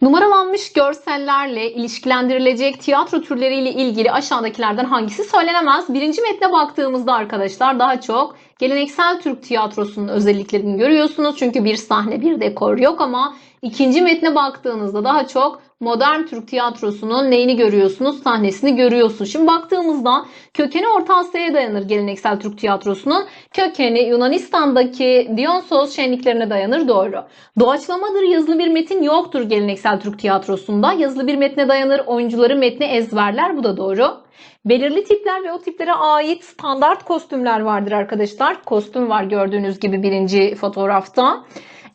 Numaralanmış görsellerle ilişkilendirilecek tiyatro türleriyle ilgili aşağıdakilerden hangisi söylenemez? Birinci metne baktığımızda arkadaşlar daha çok geleneksel Türk tiyatrosunun özelliklerini görüyorsunuz. Çünkü bir sahne, bir dekor yok ama ikinci metne baktığınızda daha çok modern Türk tiyatrosunun neyini görüyorsunuz? Sahnesini görüyorsunuz. Şimdi baktığımızda kökeni Orta Asya'ya dayanır geleneksel Türk tiyatrosunun. Kökeni Yunanistan'daki Dionysos şenliklerine dayanır doğru. Doğaçlamadır yazılı bir metin yoktur geleneksel Türk tiyatrosunda. Yazılı bir metne dayanır, oyuncuları metni ezberler bu da doğru. Belirli tipler ve o tiplere ait standart kostümler vardır arkadaşlar. Kostüm var gördüğünüz gibi birinci fotoğrafta.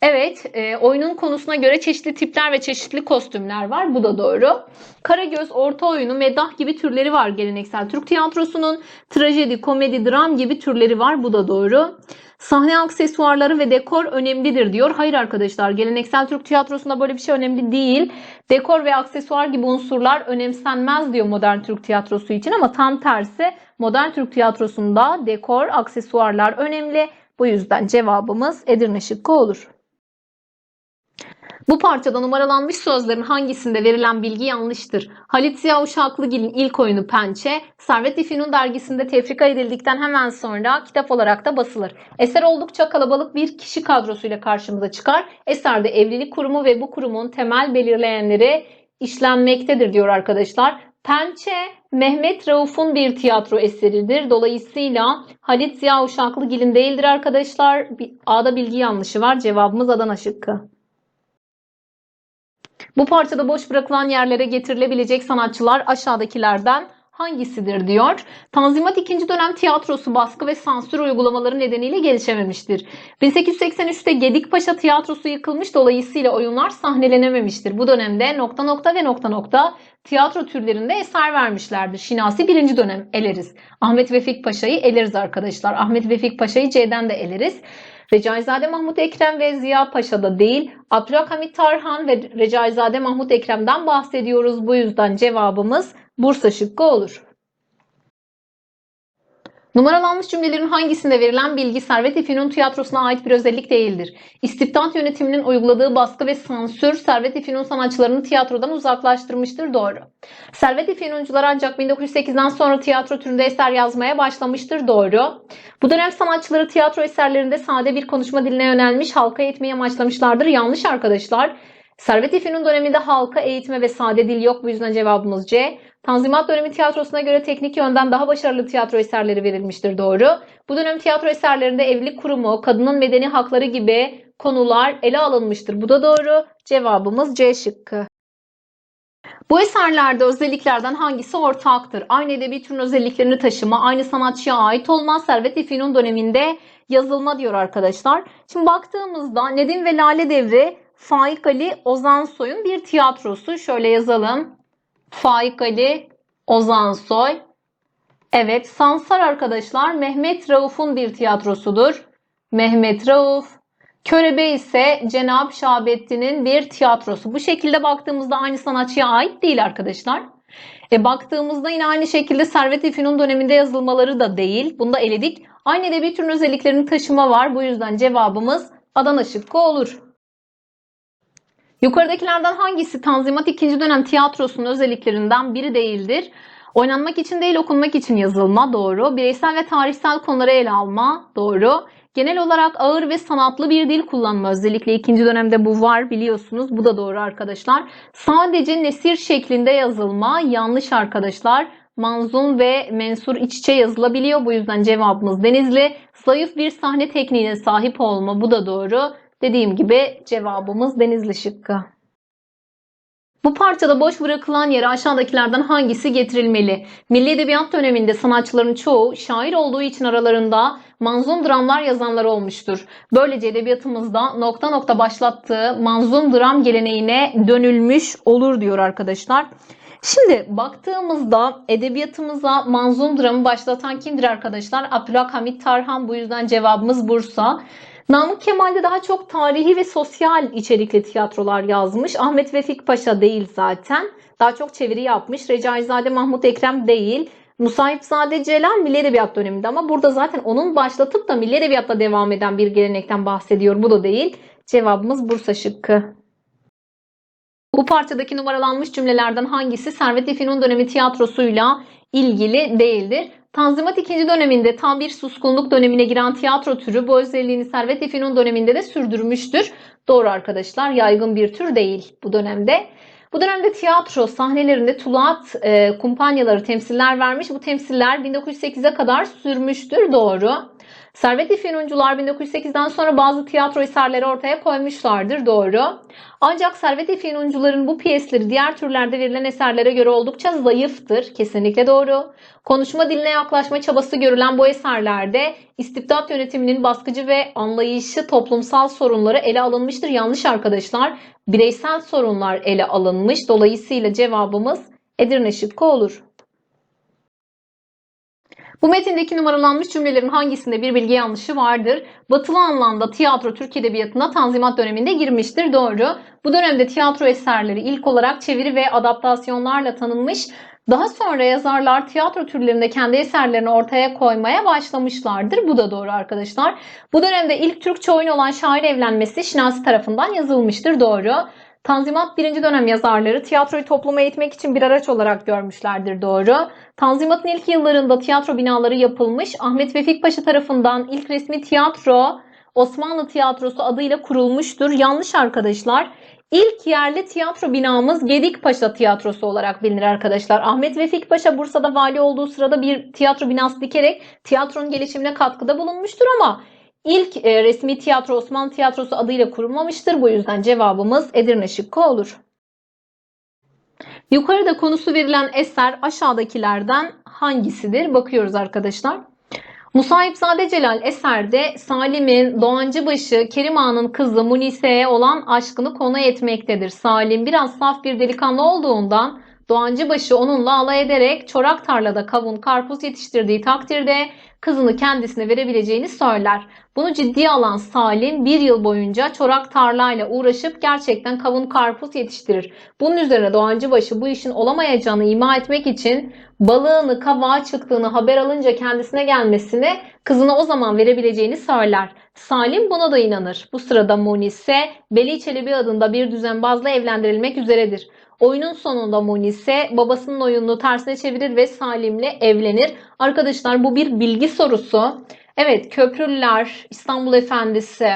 Evet, e, oyunun konusuna göre çeşitli tipler ve çeşitli kostümler var. Bu da doğru. Karagöz, orta oyunu, meddah gibi türleri var geleneksel Türk tiyatrosunun. Trajedi, komedi, dram gibi türleri var. Bu da doğru. Sahne aksesuarları ve dekor önemlidir diyor. Hayır arkadaşlar, geleneksel Türk tiyatrosunda böyle bir şey önemli değil. Dekor ve aksesuar gibi unsurlar önemsenmez diyor modern Türk tiyatrosu için ama tam tersi modern Türk tiyatrosunda dekor, aksesuarlar önemli. Bu yüzden cevabımız Edirne şıkkı olur. Bu parçada numaralanmış sözlerin hangisinde verilen bilgi yanlıştır? Halit Ziya Uşaklıgil'in ilk oyunu Pençe, Servet İfinun dergisinde tefrika edildikten hemen sonra kitap olarak da basılır. Eser oldukça kalabalık bir kişi kadrosuyla karşımıza çıkar. Eserde evlilik kurumu ve bu kurumun temel belirleyenleri işlenmektedir diyor arkadaşlar. Pençe Mehmet Rauf'un bir tiyatro eseridir. Dolayısıyla Halit Ziya Uşaklıgil'in değildir arkadaşlar. A'da bilgi yanlışı var. Cevabımız Adana şıkkı. Bu parçada boş bırakılan yerlere getirilebilecek sanatçılar aşağıdakilerden hangisidir diyor. Tanzimat 2. dönem tiyatrosu baskı ve sansür uygulamaları nedeniyle gelişememiştir. 1883'te Gedikpaşa tiyatrosu yıkılmış dolayısıyla oyunlar sahnelenememiştir. Bu dönemde nokta nokta ve nokta nokta tiyatro türlerinde eser vermişlerdir. Şinasi 1. dönem eleriz. Ahmet Vefik Paşa'yı eleriz arkadaşlar. Ahmet Vefik Paşa'yı C'den de eleriz. Recaizade Mahmut Ekrem ve Ziya Paşa'da değil, Abdülhamit Tarhan ve Recaizade Mahmut Ekrem'den bahsediyoruz. Bu yüzden cevabımız Bursa şıkkı olur. Numaralanmış cümlelerin hangisinde verilen bilgi Servet İfinun tiyatrosuna ait bir özellik değildir? İstibdat yönetiminin uyguladığı baskı ve sansür Servet İfinun sanatçılarını tiyatrodan uzaklaştırmıştır. Doğru. Servet İfinuncular ancak 1908'den sonra tiyatro türünde eser yazmaya başlamıştır. Doğru. Bu dönem sanatçıları tiyatro eserlerinde sade bir konuşma diline yönelmiş, halka eğitmeyi amaçlamışlardır. Yanlış arkadaşlar. Servet İfinun döneminde halka eğitme ve sade dil yok. Bu yüzden cevabımız C. Tanzimat dönemi tiyatrosuna göre teknik yönden daha başarılı tiyatro eserleri verilmiştir. Doğru. Bu dönem tiyatro eserlerinde evlilik kurumu, kadının medeni hakları gibi konular ele alınmıştır. Bu da doğru. Cevabımız C şıkkı. Bu eserlerde özelliklerden hangisi ortaktır? Aynı edebi türün özelliklerini taşıma, aynı sanatçıya ait olma, Servet İfinun döneminde yazılma diyor arkadaşlar. Şimdi baktığımızda Nedim ve Lale Devri Faik Ali Ozansoy'un bir tiyatrosu. Şöyle yazalım. Faik Ali Ozansoy. Evet, Sansar arkadaşlar Mehmet Rauf'un bir tiyatrosudur. Mehmet Rauf. Körebe ise Cenab Şahabettin'in bir tiyatrosu. Bu şekilde baktığımızda aynı sanatçıya ait değil arkadaşlar. E baktığımızda yine aynı şekilde Servet İfinun döneminde yazılmaları da değil. Bunu da eledik. Aynı edebi türün özelliklerini taşıma var. Bu yüzden cevabımız Adana şıkkı olur. Yukarıdakilerden hangisi Tanzimat 2. dönem tiyatrosunun özelliklerinden biri değildir? Oynanmak için değil okunmak için yazılma doğru. Bireysel ve tarihsel konuları ele alma doğru. Genel olarak ağır ve sanatlı bir dil kullanma özellikle ikinci dönemde bu var biliyorsunuz. Bu da doğru arkadaşlar. Sadece nesir şeklinde yazılma yanlış arkadaşlar. Manzum ve mensur iç içe yazılabiliyor. Bu yüzden cevabımız Denizli. Zayıf bir sahne tekniğine sahip olma bu da doğru. Dediğim gibi cevabımız Denizli şıkkı. Bu parçada boş bırakılan yere aşağıdakilerden hangisi getirilmeli? Milli Edebiyat döneminde sanatçıların çoğu şair olduğu için aralarında manzum dramlar yazanlar olmuştur. Böylece edebiyatımızda nokta nokta başlattığı manzum dram geleneğine dönülmüş olur diyor arkadaşlar. Şimdi baktığımızda edebiyatımıza manzum dramı başlatan kimdir arkadaşlar? Abdülhamit Tarhan bu yüzden cevabımız Bursa. Namık Kemal de daha çok tarihi ve sosyal içerikli tiyatrolar yazmış. Ahmet Vefik Paşa değil zaten. Daha çok çeviri yapmış. Recaizade Mahmut Ekrem değil. Musahipzade Celal Milli Edebiyat döneminde ama burada zaten onun başlatıp da Milli Edebiyat'ta devam eden bir gelenekten bahsediyor. Bu da değil. Cevabımız Bursa şıkkı. Bu parçadaki numaralanmış cümlelerden hangisi Servet İfinun dönemi tiyatrosuyla ilgili değildir? Tanzimat ikinci döneminde tam bir suskunluk dönemine giren tiyatro türü bu özelliğini Servet İfinun döneminde de sürdürmüştür. Doğru arkadaşlar yaygın bir tür değil bu dönemde. Bu dönemde tiyatro sahnelerinde Tuluat e, kumpanyaları temsiller vermiş. Bu temsiller 1908'e kadar sürmüştür. Doğru. Servet İfinuncular 1908'den sonra bazı tiyatro eserleri ortaya koymuşlardır. Doğru. Ancak Servet İfinuncuların bu piyesleri diğer türlerde verilen eserlere göre oldukça zayıftır. Kesinlikle doğru. Konuşma diline yaklaşma çabası görülen bu eserlerde istibdat yönetiminin baskıcı ve anlayışı toplumsal sorunları ele alınmıştır. Yanlış arkadaşlar. Bireysel sorunlar ele alınmış. Dolayısıyla cevabımız Edirne şıkkı olur. Bu metindeki numaralanmış cümlelerin hangisinde bir bilgi yanlışı vardır? Batılı anlamda tiyatro Türk Edebiyatı'na Tanzimat döneminde girmiştir. Doğru. Bu dönemde tiyatro eserleri ilk olarak çeviri ve adaptasyonlarla tanınmış. Daha sonra yazarlar tiyatro türlerinde kendi eserlerini ortaya koymaya başlamışlardır. Bu da doğru arkadaşlar. Bu dönemde ilk Türkçe oyun olan Şair Evlenmesi Şinasi tarafından yazılmıştır. Doğru. Tanzimat birinci dönem yazarları tiyatroyu topluma eğitmek için bir araç olarak görmüşlerdir. Doğru. Tanzimat'ın ilk yıllarında tiyatro binaları yapılmış. Ahmet Vefik Paşa tarafından ilk resmi tiyatro Osmanlı Tiyatrosu adıyla kurulmuştur. Yanlış arkadaşlar. İlk yerli tiyatro binamız Gedikpaşa Tiyatrosu olarak bilinir arkadaşlar. Ahmet Vefik Paşa Bursa'da vali olduğu sırada bir tiyatro binası dikerek tiyatronun gelişimine katkıda bulunmuştur ama ilk e, resmi tiyatro Osmanlı Tiyatrosu adıyla kurulmamıştır. Bu yüzden cevabımız Edirne şıkkı olur. Yukarıda konusu verilen eser aşağıdakilerden hangisidir? Bakıyoruz arkadaşlar. Musahipzade Celal eserde Salim'in Doğancıbaşı Kerim Ağa'nın kızı Munise'ye olan aşkını konu etmektedir. Salim biraz saf bir delikanlı olduğundan Doğancıbaşı onunla alay ederek çorak tarlada kavun, karpuz yetiştirdiği takdirde kızını kendisine verebileceğini söyler. Bunu ciddiye alan Salim bir yıl boyunca çorak tarlayla uğraşıp gerçekten kavun karpuz yetiştirir. Bunun üzerine Doğancıbaşı bu işin olamayacağını ima etmek için balığını kavağa çıktığını haber alınca kendisine gelmesini kızına o zaman verebileceğini söyler. Salim buna da inanır. Bu sırada Munise Veli Çelebi adında bir düzenbazla evlendirilmek üzeredir. Oyunun sonunda Munise babasının oyununu tersine çevirir ve Salim'le evlenir. Arkadaşlar bu bir bilgi sorusu. Evet Köprülüler, İstanbul Efendisi,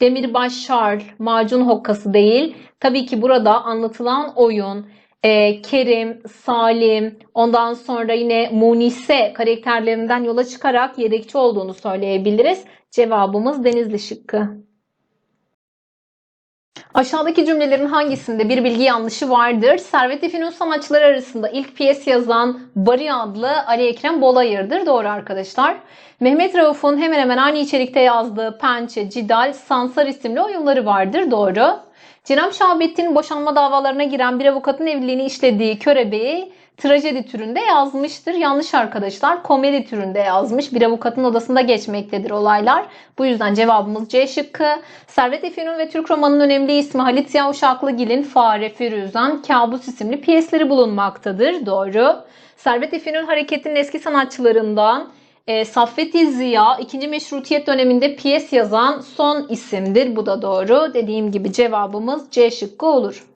Demirbaş Şarl, Macun Hokkası değil. Tabii ki burada anlatılan oyun, e, Kerim, Salim, ondan sonra yine Munise karakterlerinden yola çıkarak yedekçi olduğunu söyleyebiliriz. Cevabımız Denizli şıkkı. Aşağıdaki cümlelerin hangisinde bir bilgi yanlışı vardır? Servet-i Fünun sanatçıları arasında ilk piyes yazan Bari adlı Ali Ekrem Bolayır'dır. Doğru arkadaşlar. Mehmet Rauf'un hemen hemen aynı içerikte yazdığı Pençe, Cidal, Sansar isimli oyunları vardır. Doğru. Cenab Şahabettin boşanma davalarına giren bir avukatın evliliğini işlediği Körebeği trajedi türünde yazmıştır. Yanlış arkadaşlar. Komedi türünde yazmış. Bir avukatın odasında geçmektedir olaylar. Bu yüzden cevabımız C şıkkı. Servet Efinun ve Türk romanının önemli ismi Halit Ziya Uşaklıgil'in Fare, Firuzan, Kabus isimli piyesleri bulunmaktadır. Doğru. Servet Efinun hareketinin eski sanatçılarından e, Saffet-i Ziya ikinci meşrutiyet döneminde piyes yazan son isimdir. Bu da doğru. Dediğim gibi cevabımız C şıkkı olur.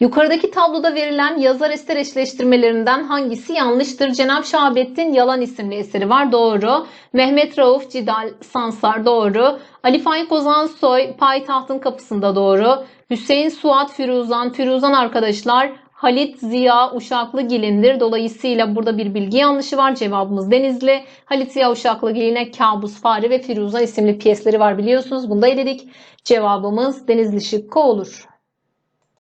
Yukarıdaki tabloda verilen yazar eser eşleştirmelerinden hangisi yanlıştır? Cenab Şahabettin Yalan isimli eseri var. Doğru. Mehmet Rauf Cidal Sansar doğru. Ali Faik Ozan Soy Payitahtın Kapısında doğru. Hüseyin Suat Firuzan Firuzan arkadaşlar Halit Ziya Uşaklıgil'indir. Dolayısıyla burada bir bilgi yanlışı var. Cevabımız Denizli. Halit Ziya Uşaklıgil'ine Kabus, Fare ve Firuzan isimli piyesleri var biliyorsunuz. Bunu da eledik. Cevabımız Denizli şıkkı olur.